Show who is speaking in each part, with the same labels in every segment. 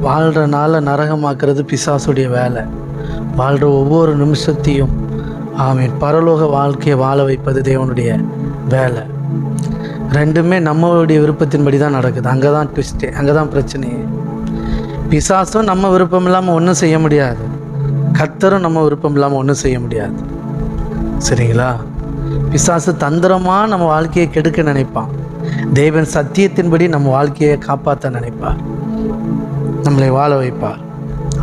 Speaker 1: வாழ்கிற நாளை நரகமாக்குறது பிசாசுடைய வேலை. வாழ்கிற ஒவ்வொரு நிமிஷத்தையும் ஆமீன் பரலோக வாழ்க்கையை வாழ வைப்பது தேவனுடைய வேலை. ரெண்டுமே நம்மளுடைய விருப்பத்தின்படி தான் நடக்குது. அங்கே தான் ட்விஸ்ட்டு அங்கே தான் பிரச்சனையே. பிசாசும் நம்ம விருப்பம் இல்லாமல் ஒன்றும் செய்ய முடியாது. கத்தரும் நம்ம விருப்பம் இல்லாமல் ஒன்றும் செய்ய முடியாது. சரிங்களா? பிசாசு தந்திரமாக நம்ம வாழ்க்கையை கெடுக்க நினைப்பான். தேவன் சத்தியத்தின்படி நம்ம வாழ்க்கையை காப்பாற்ற நினைப்பார். நம்மளை வாழ வைப்பார்.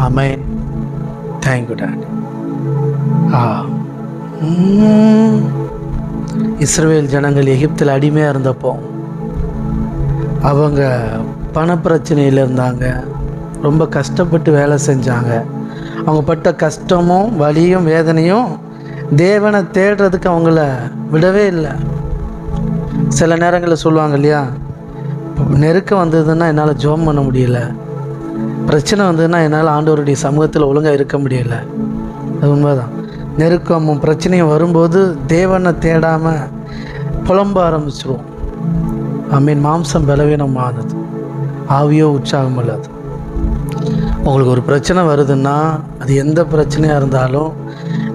Speaker 1: அமேன் தேங்க்யூ டாட் ஆ. இஸ்ரேல் ஜனங்கள் எகிப்தில் அடிமையாக இருந்தப்போ அவங்க பணப்பிரச்சனையில் இருந்தாங்க. ரொம்ப கஷ்டப்பட்டு வேலை செஞ்சாங்க. அவங்க பட்ட கஷ்டமும் வலியும் வேதனையும் தேவனை தேடுறதுக்கு அவங்கள விடவே இல்லை. சில நேரங்களில் சொல்லுவாங்க இல்லையா நெருக்கம் வந்ததுன்னா என்னால் ஜோம் பண்ண முடியல. பிரச்சனை வந்ததுன்னா என்னால் ஆண்டவருடைய சமூகத்தில் ஒழுங்காக இருக்க முடியல. அது உண்மைதான். நெருக்கமும் பிரச்சனையும் வரும்போது தேவனை தேடாமல் புலம்ப ஆரம்பிச்சிருவோம். ஐ மீன் மாம்சம் பலவீனமானது. ஆவியோ உற்சாகம் இல்லாது. உங்களுக்கு ஒரு பிரச்சனை வருதுன்னா அது எந்த பிரச்சனையாக இருந்தாலும்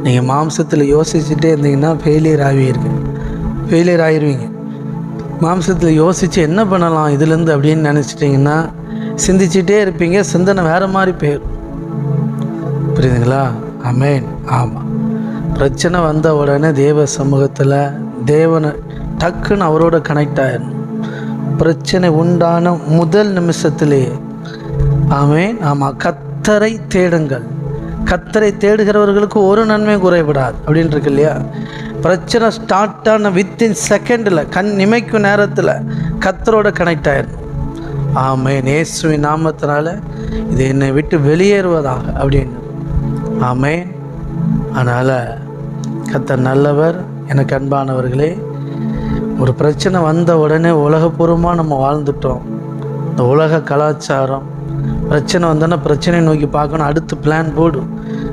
Speaker 1: நீங்கள் மாம்சத்தில் யோசிச்சுட்டே இருந்தீங்கன்னா ஃபெயிலியர் ஆகிடுங்க ஃபெயிலியர் ஆகிடுவீங்க மாம்சத்தில் யோசித்து என்ன பண்ணலாம் இதுலேருந்து அப்படின்னு நினச்சிட்டிங்கன்னா சிந்திச்சிட்டே இருப்பீங்க சிந்தனை வேறு மாதிரி போயிடும் புரியுதுங்களா? அமேன் ஆமாம் பிரச்சனை வந்த உடனே தேவ சமூகத்தில் தேவனை டக்குன்னு அவரோட கனெக்ட் ஆயிடணும். பிரச்சனை உண்டான முதல் நிமிஷத்திலேயே ஆமேன். ஆமாம் கத்தரை தேடுங்கள். கத்தரை தேடுகிறவர்களுக்கு ஒரு நன்மை குறைபடாது. அப்படின்னு இருக்கு இல்லையா? பிரச்சனை ஸ்டார்ட் ஆன வித்தின் செகண்டில் கண் நிமைக்கும் நேரத்தில் கத்தரோட கனெக்ட் ஆயிடணும். ஆமேன். இயேசுவின் நாமத்தினால இது என்னை விட்டு வெளியேறுவதாக அப்படின்னு. ஆமேன். அதனால் கத்த நல்லவர் எனக்கு அன்பானவர்களே ஒரு பிரச்சனை வந்த உடனே உலகபூர்வமாக நம்ம வாழ்ந்துட்டோம். இந்த உலக கலாச்சாரம் பிரச்சனை வந்தோன்னா பிரச்சனையை நோக்கி பார்க்கணும் அடுத்து பிளான் போடு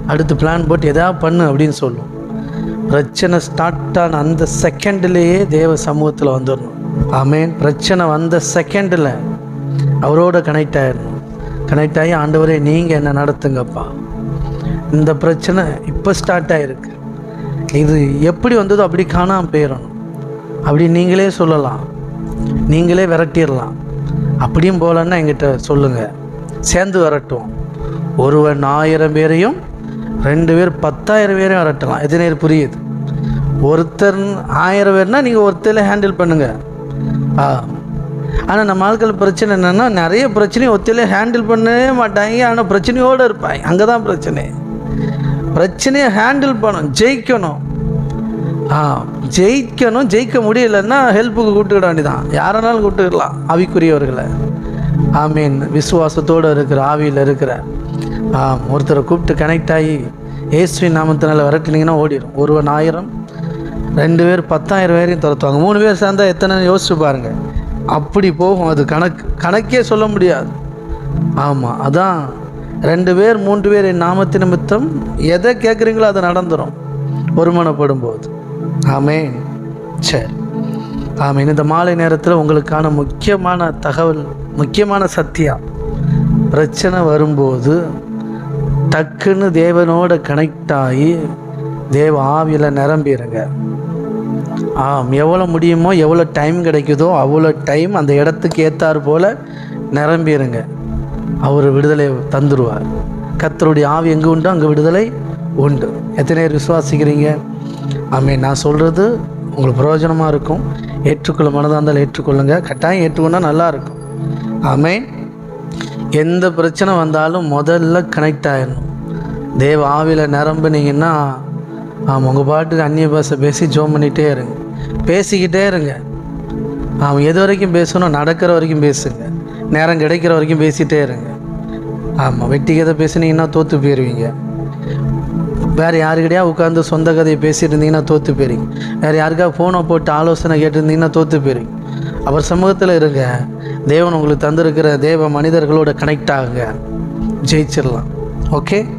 Speaker 1: அடுத்து பிளான் போட்டு எதாவது பண்ணு அப்படின்னு சொல்லும். பிரச்சனை ஸ்டார்ட் ஆன அந்த செகண்ட்லேயே தேவ சமூகத்தில் வந்துடணும். ஆமேன். பிரச்சனை வந்த செகண்டில் அவரோட கனெக்ட் ஆகிடணும் கனெக்ட் ஆகி ஆண்டவரே நீங்கள் என்ன நடத்துங்கப்பா. இந்த பிரச்சனை இப்போ ஸ்டார்ட் ஆகிருக்கு இது எப்படி வந்ததோ அப்படி காணாமல் போயிடணும் அப்படி நீங்களே சொல்லலாம். நீங்களே விரட்டிடலாம் அப்படியும் போகலன்னா எங்கிட்ட சொல்லுங்கள் சேர்ந்து விரட்டுவோம். ஒருவன் ஆயிரம் பேரையும் ரெண்டு பேர் பத்தாயிரம் பேரையும் விரட்டலாம். எத்தனை புரியுது? ஒருத்தர் ஆயிரம் பேர்னால் நீங்கள் ஒருத்தரில் ஹேண்டில் பண்ணுங்கள் ஆ ஆனால் நம்ம ஆட்கள் பிரச்சனை என்னென்னா நிறைய பிரச்சனையும் ஒத்திலே ஹேண்டில் பண்ணவே மாட்டாங்க. ஆனால் பிரச்சனையோடு இருப்பாங்க. அங்கே தான் பிரச்சனை. பிரச்சனையை ஹேண்டில் பண்ணணும். ஜெயிக்கணும். ஆ ஜெயிக்கணும். ஜெயிக்க முடியலன்னா ஹெல்ப்புக்கு கூப்பிட்டுக்கிட வேண்டியதான் யாரானாலும் கூப்பிட்டுக்கலாம். ஆவிக்குரியவர்களை. ஆமீன். விசுவாசத்தோடு இருக்கிற ஆவியில் இருக்கிற. ஆ ஒருத்தரை கூப்பிட்டு கனெக்ட் ஆகி ஏசுவின் நாமத்தினால விரட்டினீங்கன்னா ஓடிடும் ஒருவன் ஆயிரம் ரெண்டு பேர் பத்தாயிரம் பேரையும் துரத்துவாங்க. மூணு பேர் சேர்ந்தால் எத்தனை? யோசிச்சு பாருங்கள் அப்படி போகும். அது கணக்கு கணக்கே சொல்ல முடியாது. ஆமாம் அதான். ரெண்டு பேர் மூன்று பேர் என் நாமத்து நிமித்தம் எதை கேட்குறீங்களோ அது நடந்துடும் ஒருமனப்படும் போது ஆமேன். சரி. ஆமீன். இந்த மாலை நேரத்தில் உங்களுக்கான முக்கியமான தகவல் முக்கியமான சத்தியம் பிரச்சனை வரும்போது டக்குன்னு தேவனோட கனெக்ட் ஆகி தேவ ஆவியில் நிரம்பிடுங்க ஆம் எவ்வளோ முடியுமோ எவ்வளோ டைம் கிடைக்குதோ அவ்வளோ டைம் அந்த இடத்துக்கு ஏற்றாறு போல் நிரம்பிடுங்க அவர் விடுதலை தந்துடுவார் கத்தருடைய ஆவி எங்கே உண்டோ அங்கே விடுதலை உண்டு. எத்தனை பேர் விசுவாசிக்கிறீங்க? ஆமே நான் சொல்கிறது உங்களுக்கு பிரயோஜனமாக இருக்கும். ஏற்றுக்கொள்ள மனதாக இருந்தாலும் ஏற்றுக்கொள்ளுங்கள் கட்டாயம் ஏற்றுக்கொண்டா நல்லாயிருக்கும் ஆமே எந்த பிரச்சனை வந்தாலும் முதல்ல கனெக்ட் ஆகிடணும் தேவ ஆவியில் நிரம்புனீங்கன்னா ஆமாம் உங்கள் பாட்டுக்கு அந்நிய பாஷை பேசி ஜோம் பண்ணிகிட்டே இருங்க. பேசிக்கிட்டே இருங்க. ஆமாம் எது வரைக்கும் பேசணும் நடக்கிற வரைக்கும் பேசுங்க. நேரம் கிடைக்கிற வரைக்கும் பேசிகிட்டே இருங்க. ஆமாம் வெட்டி கதை பேசுனீங்கன்னா தோற்று போயிடுவீங்க வேறு யாருக்கிடையா உட்காந்து சொந்த கதையை பேசிட்டு இருந்தீங்கன்னா தோற்று போயிருங்க வேறு யாருக்கா ஃபோனை போட்டு ஆலோசனை கேட்டுருந்தீங்கன்னா தோற்று போயிருங்க அவர் சமூகத்தில் இருங்க. தேவன் உங்களுக்கு தந்திருக்கிற தேவ மனிதர்களோட கனெக்ட் ஆகுங்க. ஜெயிச்சிடலாம். ஓகே